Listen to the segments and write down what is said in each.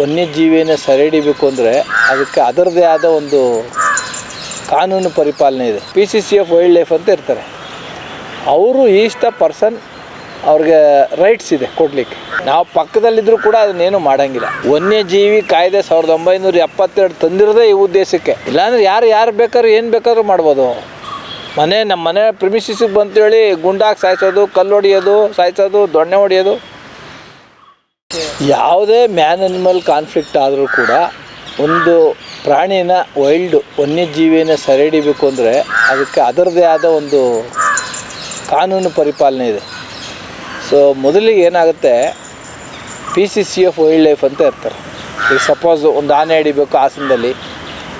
ವನ್ಯಜೀವಿಯನ್ನು ಸೆರೆ ಹಿಡಿಬೇಕು ಅಂದರೆ ಅದಕ್ಕೆ ಅದರದೇ ಆದ ಒಂದು ಕಾನೂನು ಪರಿಪಾಲನೆ ಇದೆ. P C C F wild life ಅಂತ ಇರ್ತಾರೆ. ಅವರು ಈಸ್ ದ ಪರ್ಸನ್ ಅವ್ರಿಗೆ ರೈಟ್ಸ್ ಇದೆ ಕೊಡಲಿಕ್ಕೆ. ನಾವು ಪಕ್ಕದಲ್ಲಿದ್ದರೂ ಕೂಡ ಅದನ್ನೇನು ಮಾಡೋಂಗಿಲ್ಲ. ವನ್ಯಜೀವಿ ಕಾಯ್ದೆ ಸಾವಿರದ ಒಂಬೈನೂರ ಎಪ್ಪತ್ತೆರಡು ತಂದಿರೋದೇ ಈ ಉದ್ದೇಶಕ್ಕೆ. ಇಲ್ಲಾಂದ್ರೆ ಯಾರು ಯಾರು ಬೇಕಾದ್ರೂ ಏನು ಬೇಕಾದ್ರೂ ಮಾಡ್ಬೋದು. ಮನೆ ನಮ್ಮ ಮನೆ ಪ್ರಿಮಿಸಿಸಿಗೆ ಬಂತೇಳಿ ಗುಂಡಾಗಿ ಸಾಯಿಸೋದು, ಕಲ್ಲು ಹೊಡಿಯೋದು, ಸಾಯಿಸೋದು, ದೊಣ್ಣೆ ಹೊಡಿಯೋದು. ಯಾವುದೇ ಮ್ಯಾನ್ ಅನಿಮಲ್ ಕಾನ್ಫ್ಲಿಕ್ಟ್ ಆದರೂ ಕೂಡ ಒಂದು ಪ್ರಾಣಿನ ವೈಲ್ಡ್ ವನ್ಯಜೀವಿನ ಸೆರೆ ಹಿಡಿಬೇಕು ಅಂದರೆ ಅದಕ್ಕೆ ಅದರದೇ ಆದ ಒಂದು ಕಾನೂನು ಪರಿಪಾಲನೆ ಇದೆ. ಸೊ ಮೊದಲಿಗೆ ಏನಾಗುತ್ತೆ? P C C F wild life ಅಂತ ಇರ್ತಾರೆ. ಈಗ ಸಪೋಸ್ ಒಂದು ಆನೆ ಹಿಡಿಬೇಕು, ಹಾಸನದಲ್ಲಿ,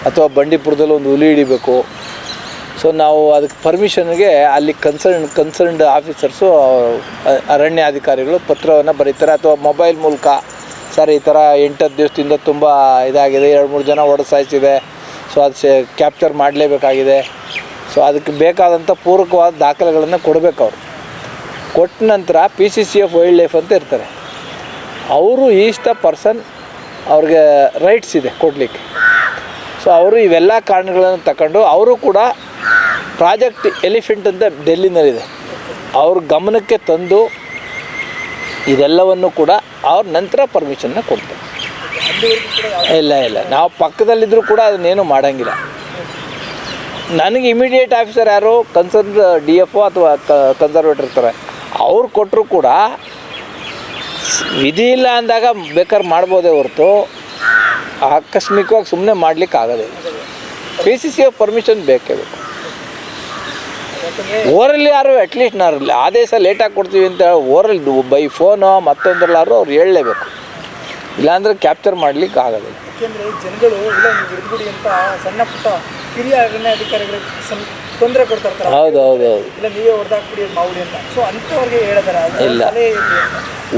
ಅಥವಾ ಬಂಡೀಪುರದಲ್ಲಿ ಒಂದು ಹುಲಿ ಹಿಡಿಬೇಕು ಸೊ ನಾವು ಅದಕ್ಕೆ ಪರ್ಮಿಷನ್ಗೆ ಅಲ್ಲಿ ಕನ್ಸರ್ನ್ ಕನ್ಸರ್ನ್ಡ್ ಆಫೀಸರ್ಸು ಅರಣ್ಯಾಧಿಕಾರಿಗಳು ಪತ್ರವನ್ನು ಬರೀತಾರೆ. ಅಥವಾ ಮೊಬೈಲ್ ಮೂಲಕ, ಸರ್, ಈ ಥರ ಎಂಟತ್ತು ದಿವಸದಿಂದ ತುಂಬ ಇದಾಗಿದೆ. ಎರಡು, ಮೂರು ಜನ ಸಾಯಿಸಿದೆ ಸೊ ಅದು ಕ್ಯಾಪ್ಚರ್ ಮಾಡಲೇಬೇಕಾಗಿದೆ. ಸೊ ಅದಕ್ಕೆ ಬೇಕಾದಂಥ ಪೂರಕವಾದ ದಾಖಲೆಗಳನ್ನು ಕೊಡಬೇಕು ಅವರು. ಕೊಟ್ಟ ನಂತರ P C C F wild life ಅಂತ ಇರ್ತಾರೆ. ಅವರು ಈಸ್ ಪರ್ಸನ್ ಅವ್ರಿಗೆ ರೈಟ್ಸ್ ಇದೆ ಕೊಡಲಿಕ್ಕೆ. ಸೊ ಅವರು ಇವೆಲ್ಲ ಕಾರಣಗಳನ್ನು ತಗೊಂಡು ಅವರು ಕೂಡ ಪ್ರಾಜೆಕ್ಟ್ ಎಲಿಫೆಂಟ್ ಅಂತ ಡೆಲ್ಲಿನಲ್ಲಿದೆ. ಅವ್ರ ಗಮನಕ್ಕೆ ತಂದು ಇದೆಲ್ಲವನ್ನು ಕೂಡ ಅವ್ರ ನಂತರ ಪರ್ಮಿಷನ್ನ ಕೊಡ್ತಾರೆ. ಇಲ್ಲ ಇಲ್ಲ. ನಾವು ಪಕ್ಕದಲ್ಲಿದ್ದರೂ ಕೂಡ ಅದನ್ನೇನು ಮಾಡೋಂಗಿಲ್ಲ. ನನಗೆ ಇಮಿಡಿಯೇಟ್ ಆಫೀಸರ್ ಯಾರು? ಕನ್ಸರ್ನ್ ಡಿ ಎಫ್ ಒ ಅಥವಾ ಕನ್ಸರ್ವೇಟರ್ ಇರ್ತಾರೆ. ಅವ್ರು ಕೊಟ್ಟರು ಕೂಡ ವಿಧಿ ಇಲ್ಲ ಅಂದಾಗ ಬೇಕಾದ್ರೆ ಮಾಡ್ಬೋದೇ ಹೊರತು ಆಕಸ್ಮಿಕವಾಗಿ ಸುಮ್ಮನೆ ಮಾಡ್ಲಿಕ್ಕೆ ಆಗೋದಿಲ್ಲ ಪಿ ಸಿ ಸಿ ಪರ್ಮಿಷನ್ ಬೇಕೇ ಬೇಕು. ಓರಲ್ಲಿ ಯಾರು ಅಟ್ಲೀಸ್ಟ್ ನಾನು ಆದೇಶ ಲೇಟಾಗಿ ಕೊಡ್ತೀವಿ ಅಂತ ಓರಲ್ಲಿ ಬೈ ಫೋನು ಮತ್ತೊಂದ್ರಲ್ಲಾರು ಅವ್ರು ಹೇಳಲೇಬೇಕು. ಇಲ್ಲಾಂದ್ರೆ ಕ್ಯಾಪ್ಚರ್ ಮಾಡ್ಲಿಕ್ಕೆ ಆಗೋದಿಲ್ಲ ಯಾಕೆಂದರೆ ಜನಗಳು ಇಲ್ಲ ನೀವು ಹಿಡಿದ್ಬಿಡಿ ಅಂತ ಸಣ್ಣ ಪುಟ್ಟ ಹಿರಿಯ ಅರಣ್ಯ ಅಧಿಕಾರಿಗಳಿಗೆ ಸಂ ತೊಂದರೆ ಕೊಡ್ತಾ ಇರ್ತಾರೆ. ಹೌದು ಹೌದು ಹೌದು. ಇಲ್ಲ ನೀವೇ ಹೊಡೆದಾಕ್ಬಿಡಿ ಮಾವುಡಿ ಅಂತ. ಸೊ ಅಂಥವ್ರಿಗೆ ಹೇಳಿದಾರೆ ಇಲ್ಲ.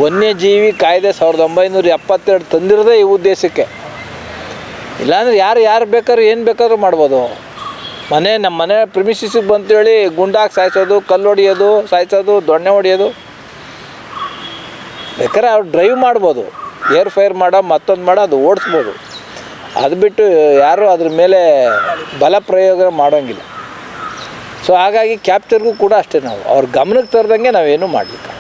ವನ್ಯಜೀವಿ ಕಾಯ್ದೆ ಸಾವಿರದ ಒಂಬೈನೂರ ಎಪ್ಪತ್ತೆರಡು ತಂದಿರೋದೇ ಈ ಉದ್ದೇಶಕ್ಕೆ. ಇಲ್ಲಾಂದ್ರೆ ಯಾರು ಯಾರು ಬೇಕಾದ್ರೂ ಏನು ಬೇಕಾದ್ರೂ ಮಾಡ್ಬೋದು. ಮನೆ ನಮ್ಮ ಮನೆ ಪ್ರಿಮಿಸಿಸಿಗೆ ಬಂತೇಳಿ ಗುಂಡಾಗಿ ಸಾಯಿಸೋದು, ಕಲ್ಲು ಹೊಡಿಯೋದು, ಸಾಯಿಸೋದು, ದೊಣ್ಣೆ ಹೊಡಿಯೋದು. ಬೇಕಾದ್ರೆ ಅವ್ರು ಡ್ರೈವ್ ಮಾಡ್ಬೋದು. ಏರ್ ಫೈರ್ ಮಾಡೋ, ಮತ್ತೊಂದು ಮಾಡೋ, ಅದು ಓಡಿಸ್ಬೋದು. ಅದು ಬಿಟ್ಟು ಯಾರು ಅದ್ರ ಮೇಲೆ ಬಲ ಪ್ರಯೋಗ ಮಾಡೋಂಗಿಲ್ಲ. ಸೊ ಹಾಗಾಗಿ ಕ್ಯಾಪ್ಚರ್ಗೂ ಕೂಡ ಅಷ್ಟೇ ನಾವು. ಅವ್ರ ಗಮನಕ್ಕೆ ತರದಂಗೆ ನಾವೇನು ಮಾಡಲಿಕ್ಕೆ